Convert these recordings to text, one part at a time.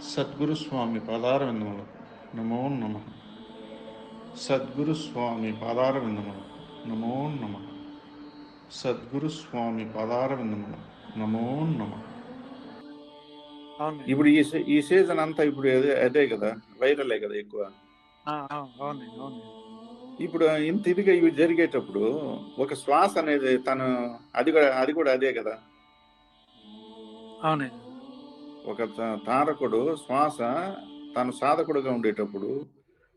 తస్మై శ్రీ గురవే నమః సద్గురు స్వామి పాదారవిందములు. నమో నమ. సద్గురు స్వామి పాదారవిందములు. నమో నమ. సద్గురు స్వామి పాదారవిందములు. నమో నమ. అవును ఇప్పుడు ఈ సీ- ఈ సీజన్ అంతా ఇప్పుడు అదే అదే కదా? వైరలే కదా ఎక్కువ. ఇప్పుడు ఇంత ఇదిగా ఇవి జరిగేటప్పుడు ఒక శ్వాస అనేది తను అది కూడా అది కూడా అదే కదా? అవును ఒక తారకుడు శ్వాస తను సాధకుడుగా ఉండేటప్పుడు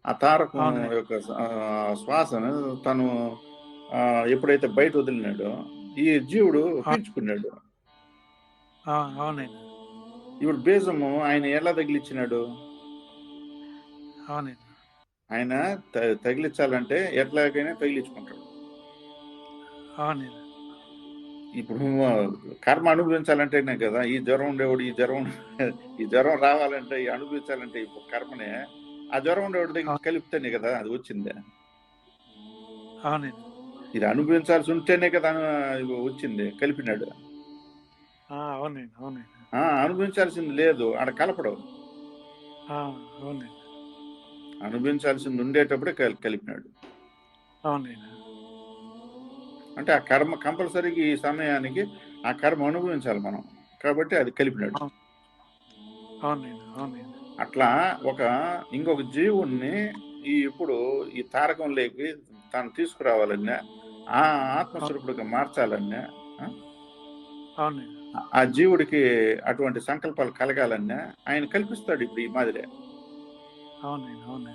ఆ తారకం. యొక్క శ్వాసను తను ఎప్పుడైతే బయట వదిలినాడో ఈ జీవుడు పీల్చుకున్నాడు. అవును ఇప్పుడు బీజము ఆయన ఎలా తగిలిచ్చినాడు? అవును ఆయన తగిలించాలంటే ఎట్లాగైనా తగిలించుకుంటాడు. అవును ఇప్పుడు కర్మ అనుభవించాలంటేనే కదా ఈ జ్వరం ఉండేవాడు ఈ జ్వరం ఈ జ్వరం రావాలంటే ఈ అనుభవించాలంటే ఈ కర్మనే ఆ జ్వరం ఉండేవాడి దగ్గర కలిపితేనే కదా అది వచ్చింది. ఇది అనుభవించాల్సి ఉంటేనే కదా వచ్చింది కలిపినాడు. అనుభవించాల్సింది లేదు ఆడ కలపడం. అవును అనుభవించాల్సింది ఉండేటప్పుడే కల్- కలిపినాడు. అవును అంటే ఆ కర్మ కంపల్సరీగా ఈ సమయానికి ఆ కర్మ అనుభవించాలి మనం. కాబట్టి అది కలిపినాడు అట్లా ఒక ఇంకొక జీవుణ్ణి ఈ ఇప్పుడు ఈ తారకంలోకి తాను తీసుకురావాలన్నా ఆ ఆత్మస్వరూపుడిగా మార్చాలన్నా ఆ, జీవుడికి అటువంటి సంకల్పాలు కలగాలన్నా ఆయన కల్పిస్తాడు ఇప్పుడు ఈ మాదిరే. అవును అవును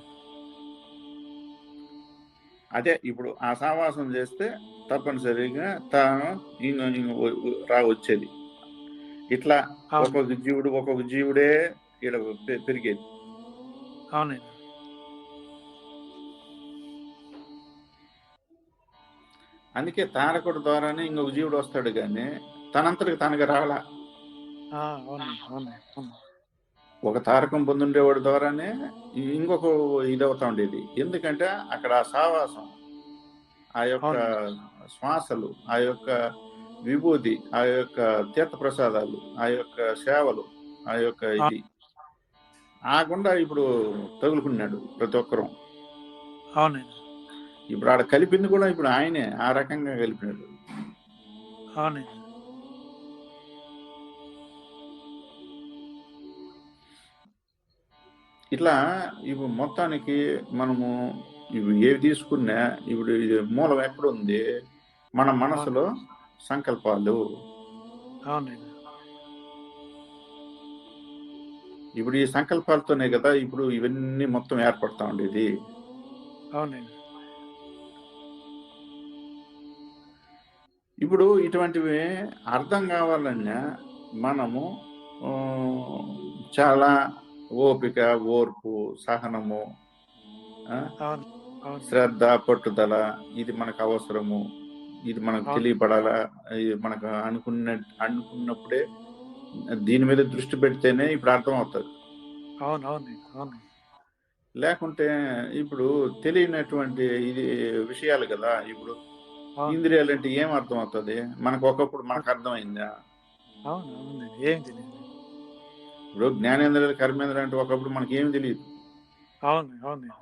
అదే ఇప్పుడు ఆ సావాసం చేస్తే తప్పనిసరిగా తాను ఇంక ఇంక రా వచ్చేది. ఇట్లా ఒక్కొక్క జీవుడు ఒక్కొక్క జీవుడే ఇక్కడ పెరిగేది. అవును. అందుకే తారకుడు ద్వారానే ఇంకొక జీవుడు వస్తాడు కానీ తనంతటికి తనగా రాలా అవును అవును అవును. ఒక తారకం పొందుండేవాడి ద్వారానే ఇంకొక ఇది అవుతా ఉండేది. ఎందుకంటే అక్కడ ఆ సావాసం ఆ యొక్క శ్వాసలు ఆ యొక్క విభూతి ఆ యొక్క తీర్థ ప్రసాదాలు ఆ యొక్క సేవలు ఆ యొక్క ఇది ఆ గుండా ఇప్పుడు తగులుకున్నాడు ప్రతి ఒక్కరూ. అవును ఇప్పుడు ఆడ కలిపింది కూడా ఇప్పుడు ఆయనే ఆ రకంగా కలిపినాడు. అవును ఇట్లా ఇప్పుడు మొత్తానికి మనము ఇవి ఏవి తీసుకున్నా ఇప్పుడు ఇది మూలం ఎక్కడుంది? మన మనసులో సంకల్పాలు ఇప్పుడు ఈ సంకల్పాలతోనే కదా ఇప్పుడు ఇవన్నీ మొత్తం ఏర్పడతా ఉండేది. అవును ఇప్పుడు ఇటువంటివి అర్థం కావాలన్నా మనము చాలా ఓపిక ఓర్పు సహనము శ్రద్ధ పట్టుదల ఇది మనకు అవసరము ఇది మనకు. తెలియపడాలా ఇది మనకు అనుకున్న అనుకున్నప్పుడే దీని మీద దృష్టి పెడితేనే ఇప్పుడు అర్థం అవుతుంది లేకుంటే ఇప్పుడు తెలియనటువంటి ఇది విషయాలు కదా ఇప్పుడు. ఇంద్రియాలు అంటే ఏం అర్థం అవుతుంది మనకు ఒకప్పుడు మనకు అర్థమైందా? ఏం తెలియదు. ఇప్పుడు జ్ఞానేంద్రియాలు కర్మేంద్రియాలు అంటే ఒకప్పుడు మనకి ఏం తెలియదు. అవును అవును.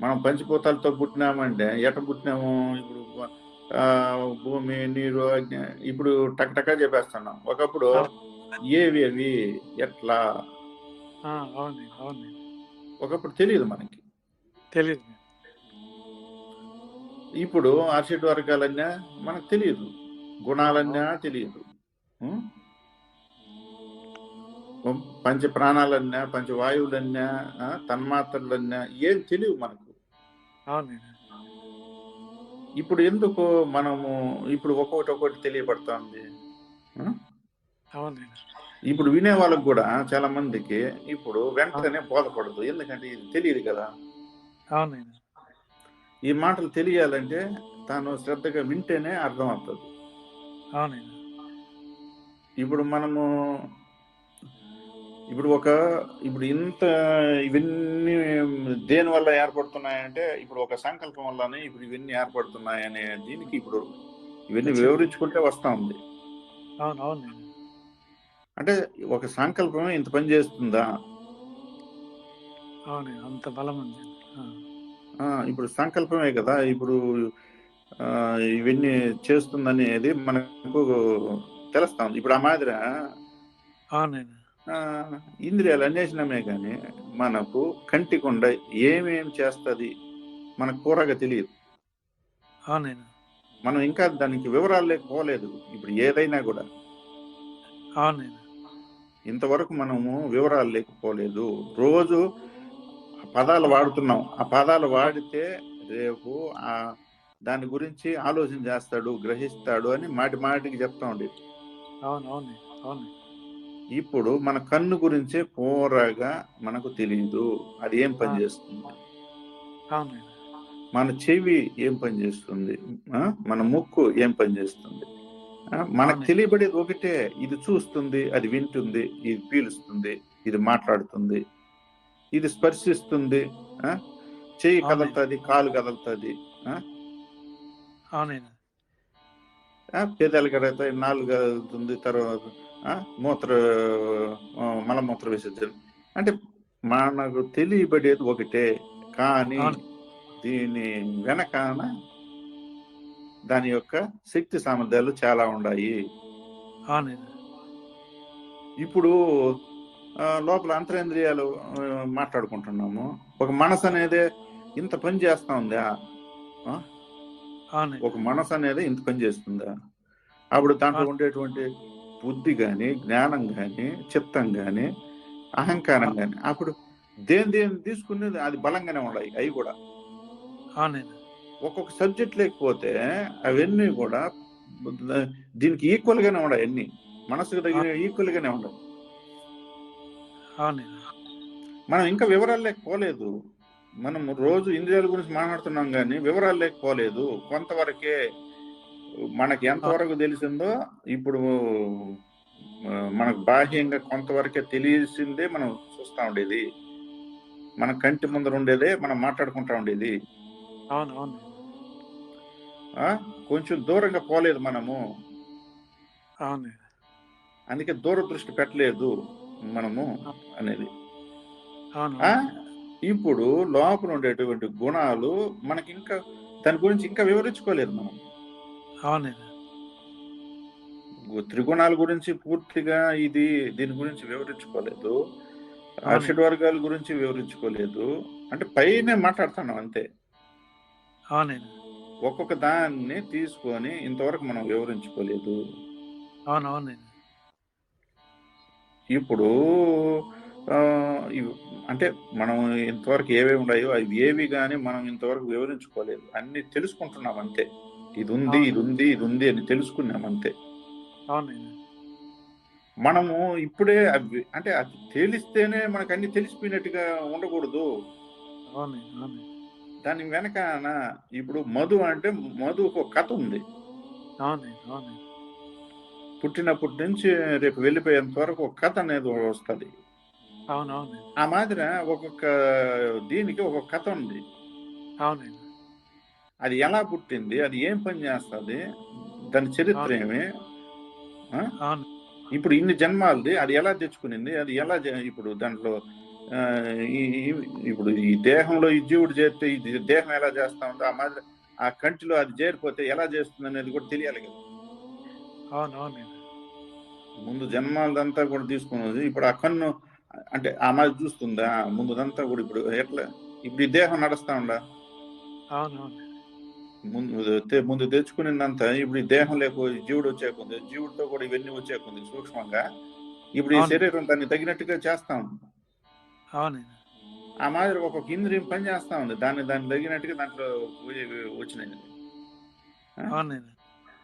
మనం పంచిపోతాలతో పుట్టినామంటే ఎట పుట్టినాము? ఇప్పుడు భూమి నీరు ఇప్పుడు టక్ టకా చెప్పేస్తున్నాం. ఒకప్పుడు ఏవి అవి ఎట్లా? ఒకప్పుడు తెలియదు మనకి. తెలియదు ఇప్పుడు ఆర్షిడ్ వర్గాలన్నా మనకు తెలియదు. గుణాలన్నా తెలియదు. పంచ ప్రాణాలన్నా పంచ వాయువులన్నా తన్మాత్రలన్నా ఏం తెలియదు మనకు. ఇప్పుడు ఎందుకు మనము ఇప్పుడు ఒక్కొక్కటి ఒక్కొక్కటి తెలియబడుతోంది ఇప్పుడు వినే వాళ్ళకి కూడా చాలా మందికి ఇప్పుడు వెంటనే బోధపడదు. ఎందుకంటే ఇది తెలియదు కదా. ఈ మాటలు తెలియాలంటే తాను శ్రద్ధగా వింటేనే అర్థం అవుతుంది అవునైనా ఇప్పుడు మనము ఇప్పుడు ఒక ఇప్పుడు ఇంత ఇవన్నీ దేని వల్ల ఏర్పడుతున్నాయంటే ఇప్పుడు ఒక సంకల్పం వల్లనే ఇప్పుడు ఇవన్నీ ఏర్పడుతున్నాయనే దీనికి ఇప్పుడు ఇవన్నీ వివరించుకుంటే వస్తా ఉంది. అంటే ఒక సంకల్పమే ఇంత పని చేస్తుందా? అంత బలం ఉంది. ఇప్పుడు సంకల్పమే కదా ఇప్పుడు ఇవన్నీ చేస్తుందనేది మనకు తెలుస్తా ఉంది. ఇప్పుడు ఆ మాదిరి? ఇంద్రియాలు అన్వేషణమే కానీ మనకు కంటికొండ ఏమేం చేస్తుంది? మనకు పూరగా తెలియదు. అవునైనా మనం ఇంకా దానికి వివరాలు లేకపోలేదు ఇప్పుడు ఏదైనా కూడా. అవునైనా ఇంతవరకు మనము వివరాలు లేకపోలేదు రోజు పదాలు వాడుతున్నాం. ఆ పదాలు వాడితే రేపు ఆ దాని గురించి ఆలోచన చేస్తాడు గ్రహిస్తాడు అని మాటి మాటికి చెప్తా ఉండేది అవును అవును అవును. ఇప్పుడు మన కన్ను గురించే పూరగా మనకు తెలియదు అది ఏం పని చేస్తుంది మన చెవి ఏం పని చేస్తుంది ఆ? మన ముక్కు ఏం పని చేస్తుంది? మనకు. తెలియబడేది ఒకటే ఇది చూస్తుంది అది వింటుంది ఇది పీలుస్తుంది ఇది మాట్లాడుతుంది ఇది స్పర్శిస్తుంది ఆ? చెయ్యి. కదులుతుంది కాలు కదులుతుంది పేదలు కడుగుతాయి నాలుగు కదులుతుంది తర్వాత? మూత్ర మలమూత్ర విసర్జన. అంటే మనకు తెలియబడేది ఒకటే కానీ. దీని వెనకాన దాని యొక్క శక్తి సామర్థ్యాలు చాలా ఉన్నాయి. ఇప్పుడు లోపల అంతరేంద్రియాలు మాట్లాడుకుంటున్నాము. ఒక మనసు అనేది ఇంత పని చేస్తా ఉందా? ఒక మనసు అనేది ఇంత పని చేస్తుందా? అప్పుడు దాంట్లో. ఉండేటువంటి బుద్ధి గాని జ్ఞానం గాని చిత్తం గాని అహంకారం గాని అప్పుడు దేని దేని తీసుకునేది అది బలంగానే ఉన్నాయి అవి కూడా. ఒక్కొక్క సబ్జెక్ట్ లేకపోతే అవన్నీ కూడా దీనికి ఈక్వల్ గానే ఉన్నాయి అన్ని. మనసుకు తగిన ఈక్వల్ గానే ఉన్నాయి అవునైనా మనం ఇంకా వివరాలు లేకపోలేదు. మనం రోజు ఇంద్రియాల గురించి మాట్లాడుతున్నాం కానీ వివరాలు లేకపోలేదు. కొంతవరకే మనకి ఎంతవరకు తెలిసిందో ఇప్పుడు మనకు బాహ్యంగా కొంతవరకే తెలిసిందే మనం చూస్తా ఉండేది. మన కంటి ముందర ఉండేదే మనం మాట్లాడుకుంటా ఉండేది. కొంచెం దూరంగా పోలేదు మనము. అందుకే దూరదృష్టి పెట్టలేదు మనము అనేది. ఇప్పుడు లోపల ఉండేటువంటి గుణాలు మనకి ఇంకా దాని గురించి ఇంకా వివరించుకోలేదు మనం. అవునైనా త్రిగుణాల గురించి పూర్తిగా ఇది దీని గురించి వివరించుకోలేదు. అర్షడ్ వర్గాల గురించి వివరించుకోలేదు. అంటే పైనే మాట్లాడుతున్నాం అంతే. అవునైనా ఒక్కొక్క దాన్ని తీసుకొని ఇంతవరకు మనం వివరించుకోలేదు. అవును అవునైనా ఇప్పుడు అంటే మనం ఇంతవరకు ఏవేవి ఉన్నాయో అవి ఏవి కానీ మనం ఇంతవరకు వివరించుకోలేదు. అన్ని తెలుసుకుంటున్నాం అంతే. ఇది ఉంది ఇది ఉంది ఇది ఉంది అని తెలుసుకున్నాం అంతే మనము ఇప్పుడే అవి అంటే అది తెలిస్తేనే మనకు అన్ని తెలిసిపోయినట్టుగా ఉండకూడదు. దాని వెనకాన ఇప్పుడు మధు అంటే మధుకు ఒక కథ ఉంది. పుట్టినప్పటి నుంచి రేపు వెళ్ళిపోయేంత వరకు ఒక కథ అనేది వస్తుంది. ఆ మాదిరి ఒక్కొక్క దీనికి ఒక్కొక్క కథ ఉంది. అవునైనా అది ఎలా పుట్టింది? అది ఏం పని చేస్తుంది? దాని చరిత్ర ఏమి ఇప్పుడు ఇన్ని జన్మాలది అది ఎలా తెచ్చుకునింది? అది ఎలా ఇప్పుడు దాంట్లో ఇప్పుడు ఈ దేహంలో ఈ జీవుడు చేస్తే ఈ దేహం ఎలా చేస్తా ఉందో ఆ మాదిరి ఆ కంటిలో అది చేరిపోతే ఎలా చేస్తుంది అనేది కూడా తెలియాలి కదా. అవును అవునైనా ముందు జన్మాలదంతా కూడా తీసుకున్నది ఇప్పుడు ఆ కన్ను అంటే ఆ మాది చూస్తుందా? ముందుదంతా కూడా ఇప్పుడు ఎట్లా? ఇప్పుడు ఈ దేహం నడుస్తా ఉందా? అవును అవును ముందు ముందు తెచ్చుకునేదంతా ఇప్పుడు ఈ దేహం లేక జీవుడు వచ్చేకుంది జీవుడితో కూడా ఇవన్నీ వచ్చేకుంది సూక్ష్మంగా. ఇప్పుడు ఈ. శరీరం దాన్ని తగినట్టుగా చేస్తా ఉంది. ఆ మాదిరి ఒక్కొక్క ఇంద్రియం పని చేస్తా ఉంది. దాన్ని దాన్ని తగినట్టుగా దాంట్లో వచ్చి- వచ్చినాయి.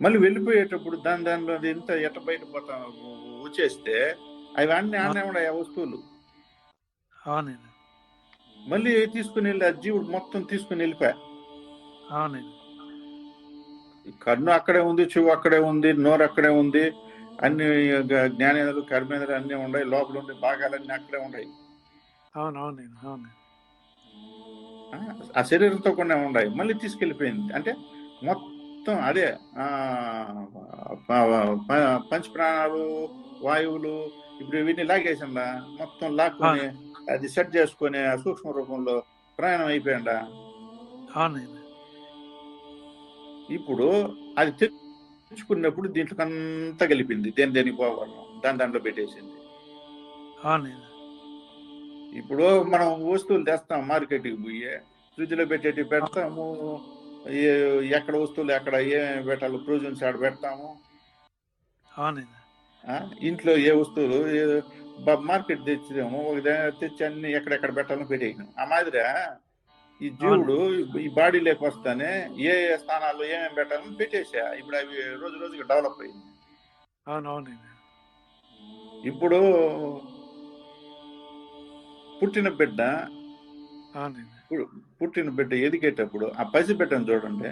మళ్ళీ వెళ్ళిపోయేటప్పుడు దాని దానిలో ఎంత ఎట్ట బయట పోతా వచ్చేస్తే అవి అన్ని ఉన్నాయి ఆ వస్తువులు. మళ్ళీ తీసుకుని వెళ్ళి ఆ జీవుడు మొత్తం తీసుకుని వెళ్ళిపోయా. అవునండి. కన్ను అక్కడే ఉంది చెవు అక్కడే ఉంది నోరు అక్కడే ఉంది అన్ని జ్ఞానేంద్రులు కర్మేంద్రులు అన్ని ఉన్నాయి లోపల ఉండే భాగాలన్నీ అక్కడే ఉన్నాయి. ఆ, ఆ శరీరంతో కొన్ని ఉన్నాయి మళ్ళీ తీసుకెళ్ళిపోయింది. అంటే మొత్తం అదే పంచ ప్రాణాలు వాయువులు ఇప్పుడు వీటిని లాగేసిందా? మొత్తం లాక్కుని అది సెట్ చేసుకొని ఆ సూక్ష్మ రూపంలో ప్రయాణం అయిపోయిందా? ఇప్పుడు అది తెచ్చుకున్నప్పుడు దీంట్లో అంతా కలిపింది. దేని దేనికి పోవాలి. దాని దాంట్లో పెట్టేసింది. ఇప్పుడు మనం వస్తువులు తెస్తాం మార్కెట్కి పోయి. ఫ్రిడ్జ్లో పెట్టేటి పెడతాము. ఏ- ఎక్కడ వస్తువులు ఎక్కడ ఏం పెట్టాలి ప్రొవిజన్స్ ఆడ పెడతాము? ఇంట్లో ఏ వస్తువులు మార్కెట్ తెచ్చిదేమో ఒక తెచ్చి అన్ని ఎక్కడెక్కడ పెట్టాలో పెట్టేయను. ఆ మాదిరి? ఈ జీవుడు ఈ బాడీలోకి వస్తానే ఏ ఏ స్థానాల్లో ఏమేమి పెట్టాలని పెట్టేసా? ఇప్పుడు అవి రోజు రోజుకి డెవలప్ అయింది అవును అవునండి ఇప్పుడు పుట్టిన బిడ్డ పుట్టిన బిడ్డ ఎదిగేటప్పుడు ఆ పసి బిడ్డను చూడండి.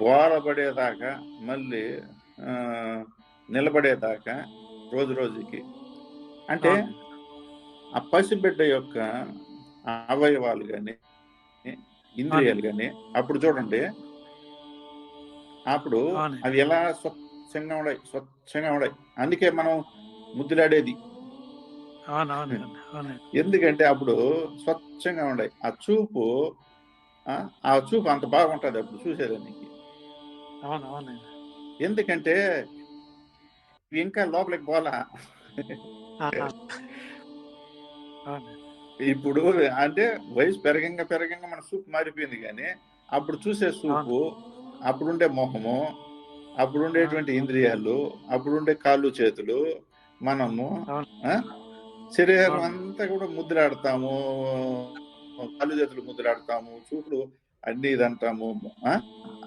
బోర పడేదాకా మళ్ళీ నిలబడేదాకా రోజు రోజుకి. అంటే. ఆ పసిబిడ్డ యొక్క అవయవాలు కానీ ఇంద్రియాలు కానీ అప్పుడు చూడండి. అప్పుడు. అవి ఎలా స్వచ్ఛంగా ఉన్నాయి స్వచ్ఛంగా ఉన్నాయి అందుకే మనం ముద్దులాడేది. ఎందుకంటే అప్పుడు స్వచ్ఛంగా ఉన్నాయి ఆ చూపు ఆ, ఆ చూపు అంత బాగుంటుంది అప్పుడు చూసేదానికి. ఎందుకంటే ఇంకా లోపలికి పోలా ఇప్పుడు అంటే వయసు పెరగంగా పెరగంగా మన చూపు మారిపోయింది కానీ అప్పుడు చూసే చూపు అప్పుడుండే మొహము అప్పుడుండేటువంటి ఇంద్రియాలు అప్పుడుండే కాళ్ళు చేతులు మనము శరీరం. అంతా కూడా ముద్దులాడతాము. కాళ్ళు చేతులు ముద్దులాడతాము చూపులు అన్ని ఇదంటాము ఆ,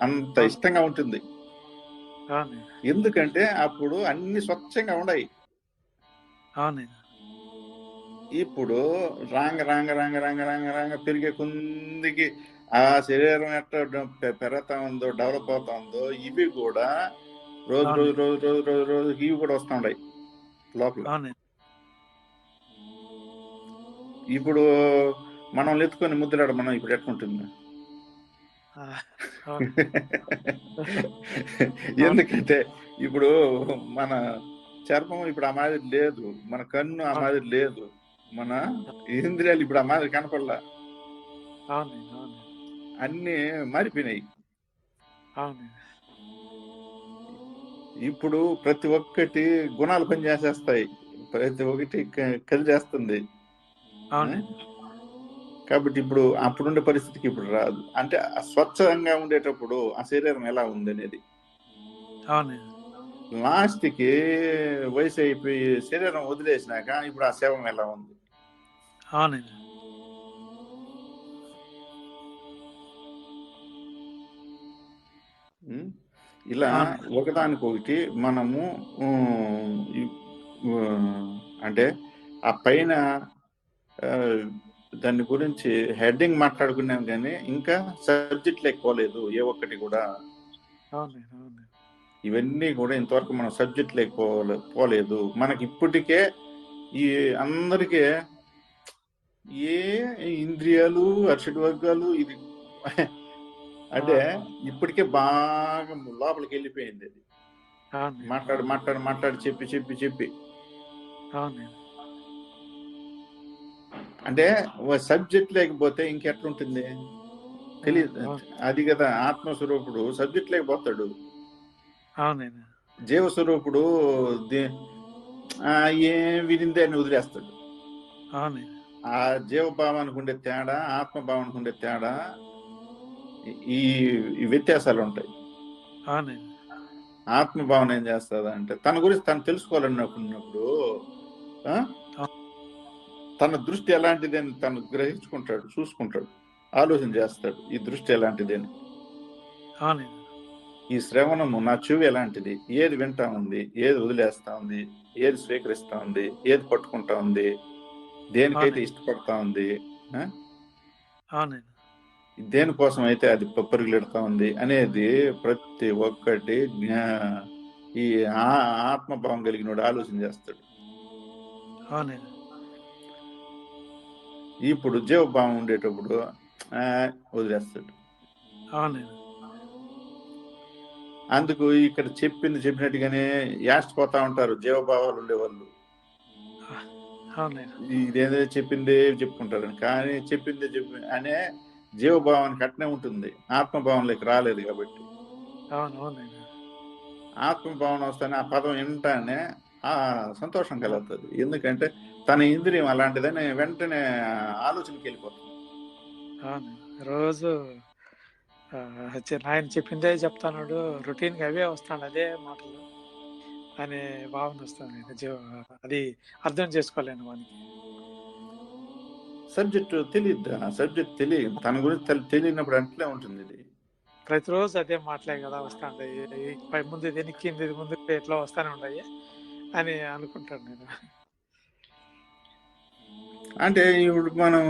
అంత. ఇష్టంగా ఉంటుంది. ఎందుకంటే అప్పుడు అన్ని స్వచ్ఛంగా ఉన్నాయి ఇప్పుడు రాంగ రాంగ రాంగ రాంగ రాంగ రాంగ పెరిగే కొందికి ఆ శరీరం ఎట్లా పెరుగుతా ఉందో డెవలప్ అవుతా ఉందో ఇవి కూడా రోజు. రోజు రోజు రోజు రోజు రోజు ఇవి కూడా వస్తూ ఉన్నాయి లోపల. ఇప్పుడు మనం ఎత్తుకొని ముద్దులాడ మనం ఇప్పుడు ఎట్లుంటుంది అవును. ఎందుకంటే ఇప్పుడు మన చర్మం ఇప్పుడు ఆ మాదిరి లేదు మన కన్ను ఆ మాదిరి లేదు. మన ఇంద్రియాలు ఇప్పుడు ఆ మాదిరి కనపడలా? అన్ని మారిపోయినాయి. ఇప్పుడు ప్రతి ఒక్కటి గుణాలు పనిచేసేస్తాయి. ప్రతి ఒక్కటి క- కలిచేస్తుంది అవునండి. కాబట్టి ఇప్పుడు అప్పుడుండే పరిస్థితికి ఇప్పుడు రాదు. అంటే స్వచ్ఛంగా ఉండేటప్పుడు ఆ శరీరం ఎలా ఉంది అనేది అవునండి. లాస్ట్కి వయసు అయిపోయి శరీరం వదిలేసినాక ఇప్పుడు ఆ శవం ఎలా ఉంది? అవునండి ఉం? ఇలా అవును. ఒకదానికొకటి మనము అంటే ఆ పైన దాని గురించి హెడ్డింగ్ మాట్లాడుకున్నాం కానీ ఇంకా సబ్జెక్ట్ లేకపోలేదు ఏ ఒక్కటి కూడా ఇవన్నీ కూడా ఇంతవరకు మనం సబ్జెక్ట్ లేకపోలే పోలేదు మనకి ఇప్పటికే ఈ అందరికీ ఏ ఇంద్రియాలు అర్షడ్ వర్గాలు ఇది అంటే ఇప్పటికే బాగా లోపలికి వెళ్ళిపోయింది అది. మాట్లాడి మాట్లాడి మాట్లాడి చెప్పి చెప్పి చెప్పి. అంటే సబ్జెక్ట్ లేకపోతే ఇంకెట్లుంటుంది? తెలియదు. అవును. అది కదా ఆత్మస్వరూపుడు సబ్జెక్ట్ లేకపోతాడు. జీవస్వరూపుడు ఏం వినిందే అని వదిలేస్తాడు. అవునండి. ఆ జీవభావానికి ఉండే తేడా ఆత్మభావానికి ఉండే తేడా ఈ వ్యత్యాసాలు ఉంటాయి ఆత్మభావన ఏం చేస్తుంది అంటే తన గురించి తను తెలుసుకోవాలనుకున్నప్పుడు ఆ? తన దృష్టి ఎలాంటిది అని తను గ్రహించుకుంటాడు చూసుకుంటాడు ఆలోచన చేస్తాడు ఈ దృష్టి ఎలాంటిది అని ఈ శ్రవణము నా చెవి ఎలాంటిది? ఏది వింటా ఉంది? ఏది వదిలేస్తా ఉంది? ఏది స్వీకరిస్తా ఉంది? ఏది పట్టుకుంటా ఉంది? దేనికైతే. ఇష్టపడతా ఉంది దేనికోసం అయితే అది పరుగులెడతా ఉంది అనేది ప్రతి ఒక్కటి జ్ఞా- ఈ ఆత్మభావం కలిగినోడు ఆలోచన చేస్తాడు. ఇప్పుడు జీవభావం ఉండేటప్పుడు ఆ, వదిలేస్తాడు. అందుకు ఇక్కడ చెప్పింది చెప్పినట్టుగానే యాస్టిపోతా ఉంటారు జీవభావాలు ఉండేవాళ్ళు. ఇదేదో చెప్పిందే చెప్పుకుంటారని కానీ చెప్పిందే చెప్పి అనే జీవభావానికి అట్నే ఉంటుంది. ఆత్మభావంలోకి రాలేదు కాబట్టి. ఆత్మభావన వస్తేనే ఆ పదం వింటానే ఆ సంతోషం కలుగుతుంది. ఎందుకంటే తన ఇంద్రియం అలాంటిదని వెంటనే ఆలోచనకి వెళ్ళిపోతుంది. రోజు ఆయన చెప్పిందే చెప్తాడు రొటీన్గా అవే వస్తాడు అదే మాటలు. అనే భావన వస్తుంది. అది అర్థం చేసుకోలేను వానికి. సబ్జెక్ట్ తెలియదు ఆ సబ్జెక్ట్ తెలియదు తన గురించి తెలి- తెలియనప్పుడు అట్లే ఉంటుంది ఇది. ప్రతిరోజు అదే మాటలే కదా వస్తాండాయి పై ముందు వెనక్కింది ఇది ముందు ఎట్లా వస్తానే ఉన్నాయి అని అనుకుంటాను నేను. అంటే ఇప్పుడు మనం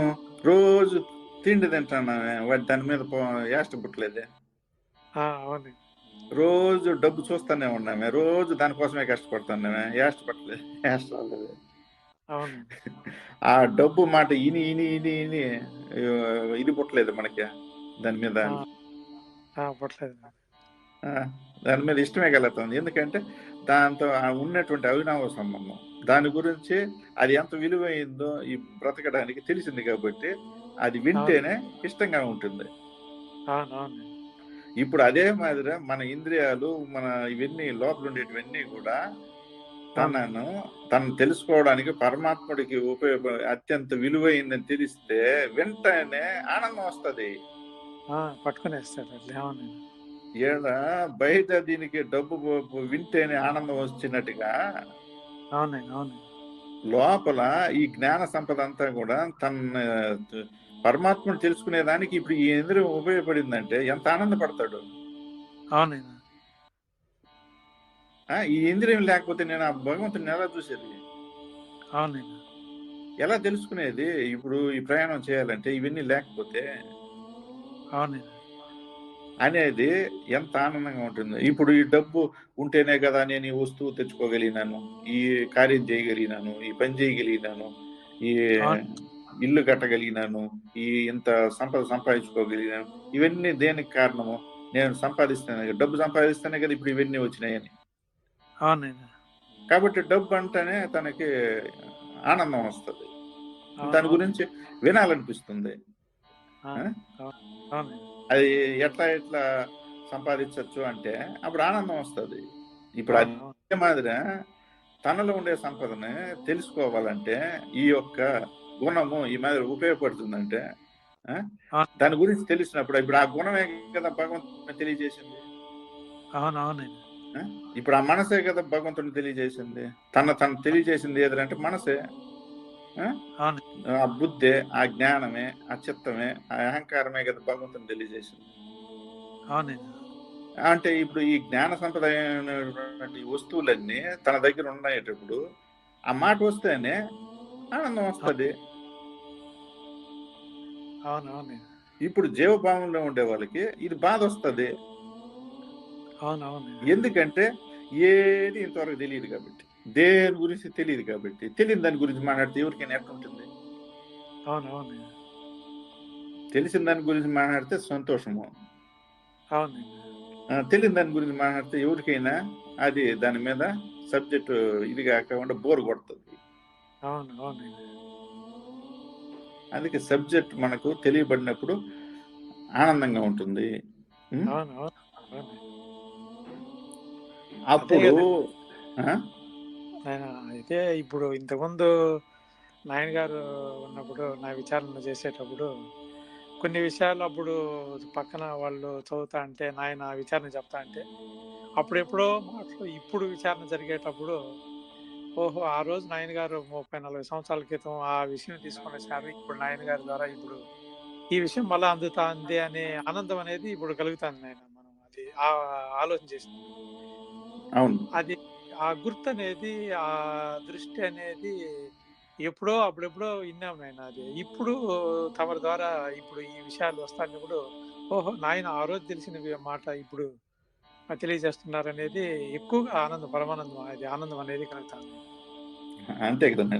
రోజు తిండి తింటున్నామే వాటి దాని మీద యాష్ట పుట్టలేదే? అవును. రోజు డబ్బు చూస్తూనే ఉన్నామే. రోజు దానికోసమే కష్టపడుతున్నామే. యాష్ట పట్టలేదు యాష్ట రాలేదు అవును. ఆ డబ్బు మాట ఇని ఇని ఇని ఇని ఇది పుట్టలేదు మనకి. దాని మీద దాని మీద ఇష్టమే కలుగుతుంది. ఎందుకంటే దాంతో ఉన్నటువంటి అవినావ సంబంధం. దాని గురించి అది ఎంత విలువైందో ఈ బ్రతకడానికి తెలిసింది కాబట్టి అది వింటేనే ఇష్టంగా ఉంటుంది. ఇప్పుడు అదే మాదిరి మన ఇంద్రియాలు మన ఇవన్నీ లోపల ఉండేటివన్నీ కూడా తనను తను తెలుసుకోవడానికి పరమాత్ముడికి ఉపయోగ అత్యంత విలువైందని తెలిస్తే వెంటనే ఆనందం వస్తది. పట్టుకునేస్తాడు ఏడ బయట దీనికి డబ్బు వింటేనే ఆనందం వచ్చినట్టుగా. అవునండి అవును లోపల ఈ జ్ఞాన సంపద అంతా కూడా తన పరమాత్మను తెలుసుకునేదానికి ఇప్పుడు ఈ ఇంద్రియం ఉపయోగపడిందంటే ఎంత ఆనందపడతాడు? అవునండి. ఆ, ఈ ఇంద్రియం లేకపోతే నేను ఆ భగవంతుని ఎలా చూసేది? అవునండి. ఎలా తెలుసుకునేది? ఇప్పుడు ఈ ప్రయాణం చేయాలంటే ఇవన్నీ లేకపోతే అనేది ఎంత ఆనందంగా ఉంటుంది. ఇప్పుడు ఈ డబ్బు ఉంటేనే కదా నేను ఈ వస్తువు తెచ్చుకోగలిగినాను ఈ కార్యం చేయగలిగినాను ఈ పని చేయగలిగినాను ఈ. ఇల్లు కట్టగలిగినాను ఈ ఇంత సంపద సంపాదించుకోగలిగినాను ఇవన్నీ దేనికి కారణము? నేను సంపాదిస్తాను డబ్బు సంపాదిస్తేనే కదా ఇప్పుడు ఇవన్నీ వచ్చినాయని. కాబట్టి డబ్బు అంటేనే తనకి ఆనందం వస్తుంది. దాని గురించి వినాలనిపిస్తుంది. అది ఎట్లా ఎట్లా సంపాదించవచ్చు అంటే అప్పుడు ఆనందం వస్తుంది. ఇప్పుడు. అదే మాదిరి తనలో ఉండే సంపదని తెలుసుకోవాలంటే ఈ యొక్క గుణము ఈ మాదిరి ఉపయోగపడుతుందంటే. దాని గురించి తెలిసినప్పుడు ఇప్పుడు ఆ గుణమే కదా భగవంతుని తెలియజేసింది. అవును అవునండి ఆ? ఇప్పుడు ఆ మనసే కదా భగవంతుని తెలియజేసింది. తన తను తెలియజేసింది ఏదంటే మనసే. ఆ? బుద్ధే ఆ జ్ఞానమే ఆ చిత్తమే ఆ అహంకారమే కదా భగవంతుని తెలియజేసింది. అంటే ఇప్పుడు ఈ జ్ఞాన సంప్రదాయమైనటువంటి వస్తువులన్నీ తన దగ్గర ఉండేటప్పుడు ఆ మాట వస్తేనే ఆనందం వస్తుంది అవును అవునండి ఇప్పుడు జీవభావంలో ఉండే వాళ్ళకి ఇది బాధ వస్తుంది. అవును అవునండి ఎందుకంటే ఏది ఇంతవరకు తెలియదు కాబట్టి. దేని గురించి తెలియదు కాబట్టి. తెలియని దాని గురించి మాట్లాడితే ఎవరికైనా ఎట్లుంటుంది అవును అవునండి తెలిసిన దాని గురించి మాట్లాడితే సంతోషము. అవునండి ఆ, తెలియని దాని గురించి మాట్లాడితే ఎవరికైనా అది దాని మీద సబ్జెక్ట్ ఇది కాకుండా బోర్ కొడుతుంది. అవును అందుకే సబ్జెక్ట్ మనకు తెలియబడినప్పుడు ఆనందంగా ఉంటుంది. అప్పుడు అయితే ఇప్పుడు ఇంతకుముందు నాయన గారు ఉన్నప్పుడు నా విచారణ చేసేటప్పుడు కొన్ని విషయాలు అప్పుడు పక్కన వాళ్ళు చదువుతా అంటే నాయన విచారణ చెప్తా అంటే అప్పుడెప్పుడో మాటలు ఇప్పుడు విచారణ జరిగేటప్పుడు ఓహో ఆ రోజు నాయన గారు ముప్పై నలభై సంవత్సరాల క్రితం ఆ విషయం తీసుకున్న సార్ ఇప్పుడు నాయన గారి ద్వారా ఇప్పుడు ఈ విషయం మళ్ళా అందుతా ఉంది అనే ఆనందం అనేది ఇప్పుడు కలుగుతుంది నాయన మనం అది ఆ ఆలోచన చేసింది. అవును. అది ఆ గుర్తు అనేది ఆ దృష్టి అనేది ఎప్పుడో అప్పుడెప్పుడో విన్నాం నేను అది. ఇప్పుడు తమరి ద్వారా ఇప్పుడు ఈ విషయాలు వస్తానప్పుడు ఓహో నాయన ఆ రోజు తెలిసిన మాట ఇప్పుడు తెలియజేస్తున్నారు అనేది ఎక్కువగా ఆనందం పరమానందం అది ఆనందం అనేది కలుగుతాను అంతే కదా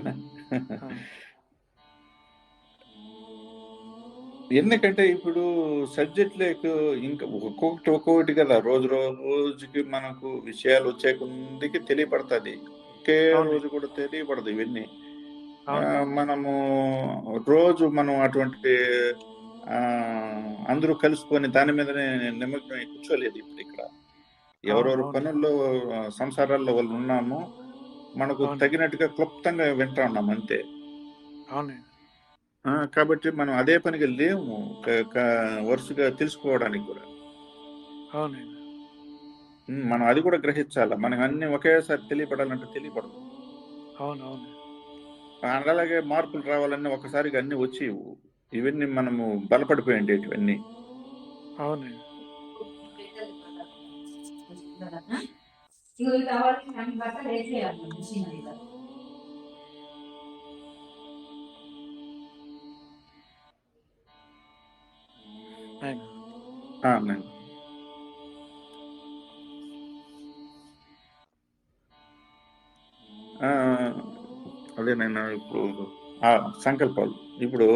ఎందుకంటే ఇప్పుడు సబ్జెక్టులకు ఇంకా ఒక్కొక్కటి ఒక్కొక్కటి కదా. రోజు రోజు రోజుకి మనకు విషయాలు వచ్చే కొందికి తెలియపడుతుంది. ఒకే. రోజు కూడా తెలియపడదు ఇవన్నీ. మనము రోజు మనం అటువంటి అందరూ కలుసుకొని దాని మీదనే నిమగ్నం కూర్చోలేదు ఇప్పుడు ఇక్కడ. ఎవరెవరు. పనుల్లో సంసారాల్లో వాళ్ళు ఉన్నాము మనకు. తగినట్టుగా క్లుప్తంగా వింటా ఉన్నాం అంతే. కాబట్టి మనం అదే పనిగా లేము వరుసగా తెలుసుకోవడానికి కూడా. మనం అది కూడా గ్రహించాలి? మనకు అన్ని ఒకేసారి తెలియపడాలంటే తెలియపడదు. అలాగే మార్పులు రావాలన్నీ ఒకసారిగా అన్ని వచ్చి ఇవన్నీ మనము బలపడిపోయింది ఇవన్నీ అవును ఇవి కావాలి దాని బట్ట వేసేయాలి మిషన్ మీద. ఆయన అదే నేను ఇప్పుడు ఆ, సంకల్పాలు. ఇప్పుడు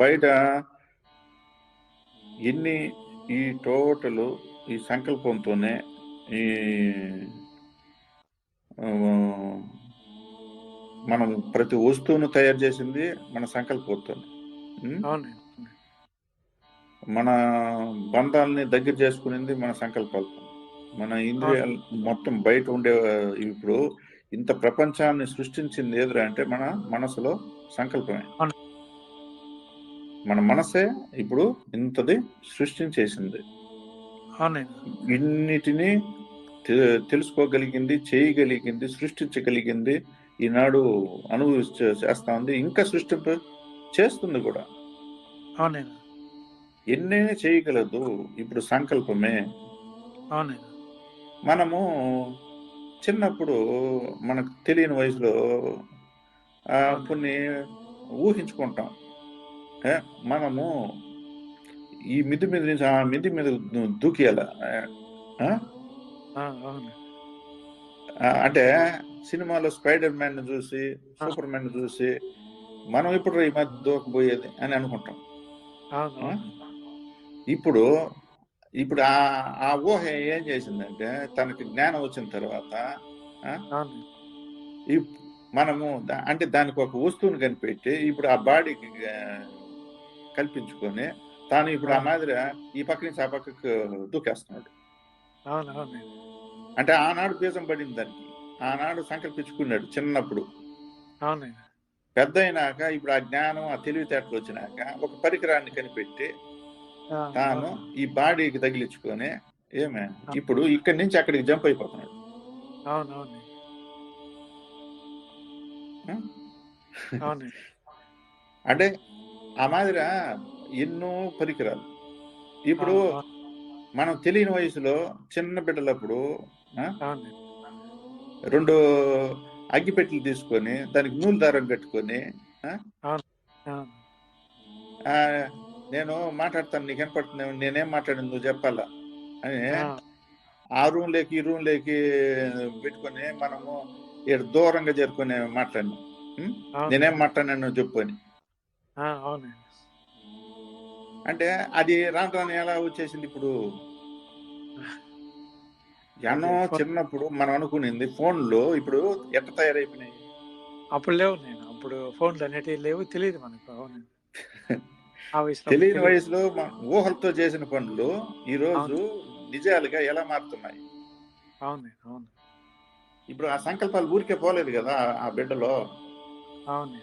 బయట ఎన్ని ఈ టోటలు ఈ సంకల్పంతోనే ఈ మనం ప్రతి వస్తువును తయారు చేసింది మన సంకల్పంతో అవును మన బంధాలని దగ్గర చేసుకునేది మన సంకల్పాలతో మన ఇంద్రియాలు మొత్తం బయట ఉండే ఇప్పుడు ఇంత ప్రపంచాన్ని సృష్టించింది ఏదిరా అంటే మన మనసులో సంకల్పమే. మన మనసే ఇప్పుడు ఇంతది సృష్టించేసింది. ఇన్నిటిని తెలుసుకోగలిగింది చేయగలిగింది సృష్టించగలిగింది ఈనాడు అనుభవించ చేస్తా ఉంది. ఇంకా సృష్టింప చేస్తుంది కూడా. ఎన్నైనా చేయగలదు. ఇప్పుడు సంకల్పమే. మనము చిన్నప్పుడు మనకు తెలియని వయసులో. కొన్ని ఊహించుకుంటాం. మనము ఈ మిది మీద నుంచి ఆ మిది మీద దూకియాల? అంటే సినిమాలో స్పైడర్ మ్యాన్ చూసి సూపర్ మ్యాన్ చూసి మనం ఇప్పుడు ఈ మధ్య దూకపోయేది అని అనుకుంటాం. ఇప్పుడు ఇప్పుడు ఆ ఆ ఊహ ఏం చేసిందంటే తనకి జ్ఞానం వచ్చిన తర్వాత ఈ మనము అంటే దానికి ఒక వస్తువుని కనిపెట్టి ఇప్పుడు ఆ బాడీకి కల్పించుకొని తాను ఇప్పుడు ఆ మాదిరి ఈ పక్క నుంచి ఆ పక్కకు దూకేస్తున్నాడు. అంటే ఆనాడు బీజం పడింది దానికి. ఆనాడు సంకల్పించుకున్నాడు చిన్నప్పుడు. పెద్ద అయినాక ఇప్పుడు ఆ జ్ఞానం ఆ తెలివితేటలు వచ్చినాక ఒక పరికరాన్ని కనిపెట్టి తాను ఈ బాడీకి తగిలించుకొని ఏమే? ఇప్పుడు ఇక్కడి నుంచి అక్కడికి జంప్ అయిపోతున్నాడు. అంటే ఆ మాదిర ఎన్నో పరికరాలు. ఇప్పుడు మనం తెలియని వయసులో చిన్న బిడ్డలప్పుడు రెండు అగ్గిపెట్టెలు తీసుకొని దానికి నూలు దారం కట్టుకొని నేను మాట్లాడతాను నీకు కనపడుతుంది నేనేం మాట్లాడింది నువ్వు చెప్పాలా? అని ఆ. రూమ్ లేకి ఈ రూమ్ లేకి పెట్టుకొని మనము ఇక్కడ దూరంగా చేరుకొని మాట్లాడినాం. నేనేం మాట్లాడినాను చెప్పు అని. అంటే అది రాను రాను ఎలా వచ్చేసింది ఇప్పుడు? ఎన్నో చిన్నప్పుడు మనం అనుకునేది ఫోన్లో ఇప్పుడు ఎట్ట తయారైపోయినాయి? అప్పుడు లేవు నేను. అప్పుడు ఫోన్లు అనేటివి లేవు. తెలియదు మనకు. తెలియని. వయసులో ఊహలతో చేసిన పనులు ఈ రోజు నిజాలుగా ఎలా మారుతున్నాయి? అవును అవును. ఇప్పుడు ఆ సంకల్పాలు ఊరికే పోలేదు కదా ఆ బిడ్డలో? అవును